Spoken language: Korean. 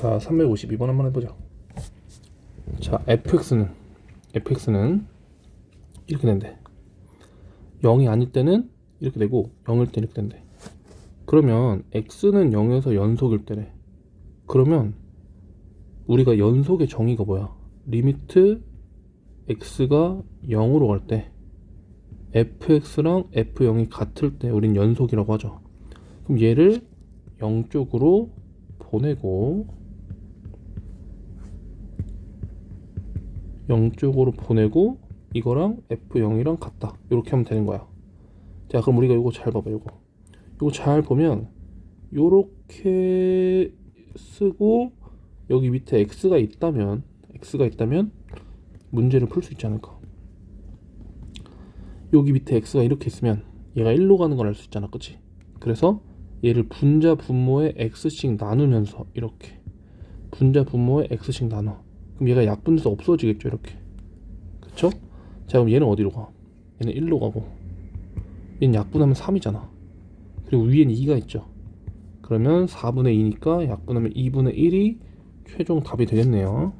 자, 352번 한번 해보자. 자, fx는 fx는 이렇게 된대. 0이 아닐 때는 이렇게 되고 0일 때 이렇게 된대. 그러면 x는 0에서 연속일 때래. 그러면 우리가 연속의 정의가 뭐야? 리미트 x가 0으로 갈 때 fx랑 f0이 같을 때 우린 연속이라고 하죠. 그럼 얘를 0 쪽으로 보내고 0 쪽으로 보내고 이거랑 F0이랑 같다. 이렇게 하면 되는 거야. 자 그럼 우리가 이거 잘 봐봐 이거. 이거 잘 보면 요렇게 쓰고 여기 밑에 X가 있다면 X가 있다면 문제를 풀 수 있지 않을까? 여기 밑에 X가 이렇게 있으면 얘가 1로 가는 걸 알 수 있잖아 그치? 그래서 얘를 분자 분모에 x씩 나누면서 이렇게 분자 분모에 x씩 나눠 그럼 얘가 약분돼서 없어지겠죠 이렇게. 그쵸? 자 그럼 얘는 어디로 가? 얘는 1로 가고. 얘는 약분하면 3이잖아. 그리고 위에는 2가 있죠. 그러면 4분의 2니까 약분하면 2분의 1이 최종 답이 되겠네요